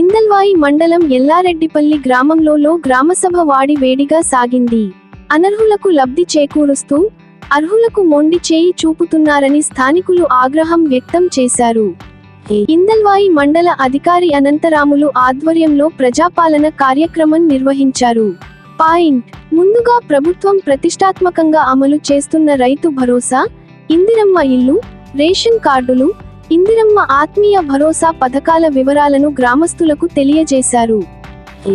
ఇందల్వాయి మండలం ఎల్లారెడ్డిపల్లి గ్రామంలో లో గ్రామసభ వాడి వేడిగా సాగింది. అనర్హులకు లబ్ధి చేకూరుస్తూ అర్హులకు మొండి చేయి చూపుతున్నారని స్థానికులు ఆగ్రహం వ్యక్తం చేశారు. ఇందల్వాయి మండల అధికారి అనంతరాములు ఆధ్వర్యంలో ప్రజాపాలన కార్యక్రమం నిర్వహించారు. పాయింట్. ముందుగా ప్రభుత్వం ప్రతిష్టాత్మకంగా అమలు చేస్తున్న రైతు భరోసా ఇందిరమ్మ ఇల్లు రేషన్ కార్డులు ఇందిరమ్మ ఆత్మీయ భరోసా పథకాల వివరాలను గ్రామస్తులకు తెలియజేశారు.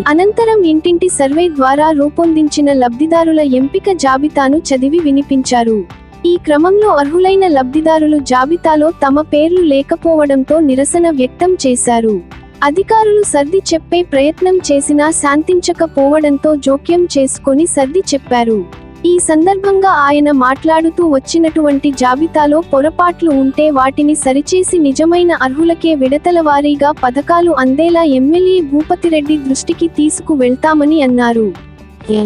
అనంతరం ఇంటింటి సర్వే ద్వారా రూపొందించిన లబ్ధిదారుల ఎంపిక జాబితాను చదివి వినిపించారు. ఈ క్రమంలో అర్హులైన లబ్ధిదారులు జాబితాలో తమ పేర్లు లేకపోవడంతో నిరసన వ్యక్తం చేశారు. అధికారులు సర్ది చెప్పే ప్రయత్నం చేసినా శాంతించకపోవడంతో జోక్యం చేసుకొని సర్ది చెప్పారు. ఈ సందర్భంగా ఆయన మాట్లాడుతూ వచ్చినటువంటి జాబితాలో పొరపాట్లు ఉంటే వాటిని సరిచేసి నిజమైన అర్హులకే విడతల వారీగా పథకాలు అందేలా ఎమ్మెల్యే భూపతిరెడ్డి దృష్టికి తీసుకు వెళ్తామని అన్నారు.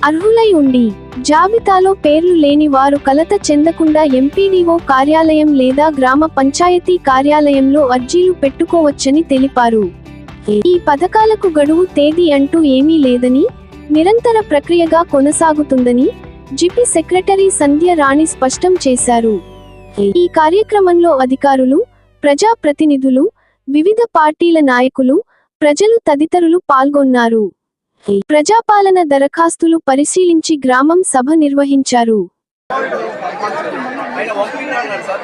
అర్హులై ఉండి జాబితాలో పేర్లు లేని వారు కలత చెందకుండా ఎంపీడీఓ కార్యాలయం లేదా గ్రామ పంచాయతీ కార్యాలయంలో అర్జీలు పెట్టుకోవచ్చని తెలిపారు. ఈ పథకాలకు గడువు తేదీ అంటూ ఏమీ లేదని నిరంతర ప్రక్రియగా కొనసాగుతుందని జిపి సెక్రటరీ సంధ్య రాణి స్పష్టం చేశారు. ఈ కార్యక్రమంలో అధికారులు ప్రజా ప్రతినిధులు వివిధ పార్టీల నాయకులు ప్రజలు తదితరులు పాల్గొన్నారు. ప్రజాపాలన దరఖాస్తులు పరిశీలించి గ్రామం సభ నిర్వహించారు. ఆయన వంపింగ్ సార్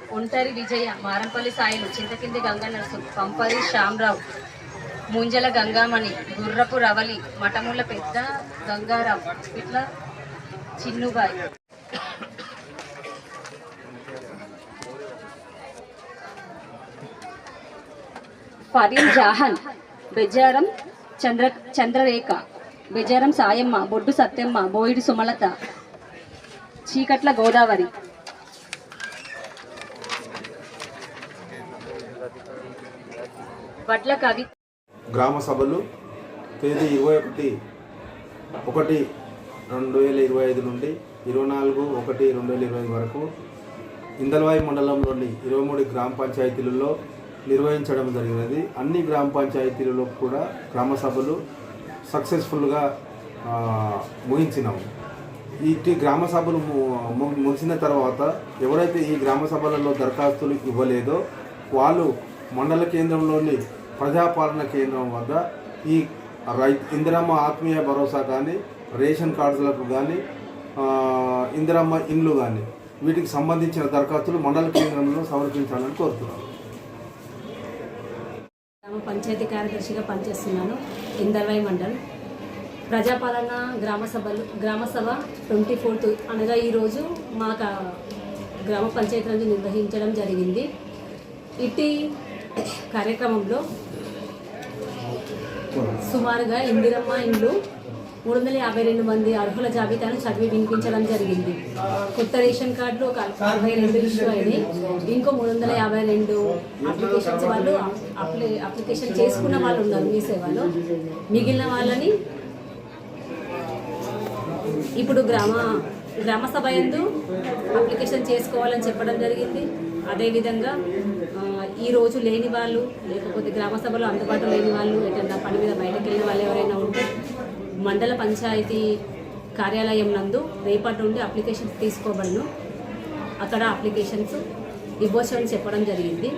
ఒంటరి విజయ మారంపల్లి సాయిలు చింతకింది గంగ నరసు పంపరి శ్యామరావు ముంజల గంగామణి గుర్రపు రవలి మఠముల పెద్ద గంగారావు ఇట్లా చిన్నుబాయి. ఫరీన్ జాహన్ బెజారం చంద్ర చంద్రరేఖ బెజారం సాయమ్మ బొడ్డు సత్యమ్మ బోయిడి సుమలత చీకట్ల గోదావరి. వడ్ల కవి. గ్రామ సభలు తేదీ ఇరవై ఒకటి ఒకటి రెండు వేల ఇరవై ఐదు నుండి ఇరవై నాలుగు ఒకటి రెండు వేల ఇరవై ఐదు వరకు ఇందల్వాయి మండలంలోని ఇరవై మూడు గ్రామ పంచాయతీలలో నిర్వహించడం జరిగినది. అన్ని గ్రామ పంచాయతీలలో కూడా గ్రామ సభలు సక్సెస్ఫుల్గా ముగించినాం ముగించినాము. గ్రామ సభలు ముగిసిన తర్వాత ఎవరైతే ఈ గ్రామ సభలలో దరఖాస్తులు ఇవ్వలేదో వాళ్ళు మండల కేంద్రంలోని ప్రజాపాలన కేంద్రం వద్ద ఈ రై ఇందిరమ్మ ఆత్మీయ భరోసా కానీ రేషన్ కార్డులకు కానీ ఇందిరమ్మ ఇండ్లు కానీ వీటికి సంబంధించిన దరఖాస్తులు మండల కేంద్రంలో సమర్పించాలని కోరుతున్నాను. గ్రామ పంచాయతీ కార్యదర్శిగా పనిచేస్తున్నాను ఇందర్వై మండల్. ప్రజాపాలన గ్రామ సభలు గ్రామ సభ ట్వంటీ ఫోర్త్ అనగా ఈరోజు మా గ్రామ పంచాయతీ నిర్వహించడం జరిగింది. ఇటీ కార్యక్రమంలో సుమారుగా ఇందిరమ్మ ఇండ్లు మూడు వందల యాభై రెండు మంది అర్హుల జాబితాను చదివి వినిపించడం జరిగింది. కొత్త రేషన్ కార్డులు ఒక అరవై రెండు ఇష్యూ అయినాయి. ఇంకో మూడు వందల యాభై రెండు అప్లికేషన్స్ వాళ్ళు అప్లై అప్లికేషన్ చేసుకున్న వాళ్ళు ఉన్నారు మీ సేవలో. మిగిలిన వాళ్ళని ఇప్పుడు గ్రామ గ్రామ సభ ఎందు అప్లికేషన్ చేసుకోవాలని చెప్పడం జరిగింది. అదేవిధంగా ఈ రోజు లేని వాళ్ళు లేకపోతే గ్రామ సభలో అందుబాటులో లేని వాళ్ళు ఎటన్నా పని మీద బయటకు వెళ్ళిన వాళ్ళు ఎవరైనా ఉంటే మండల పంచాయతీ కార్యాలయం నందు రేపటి నుండి అప్లికేషన్స్ తీసుకోబడను. అక్కడ అప్లికేషన్స్ ఇవ్వచ్చు అని చెప్పడం జరిగింది.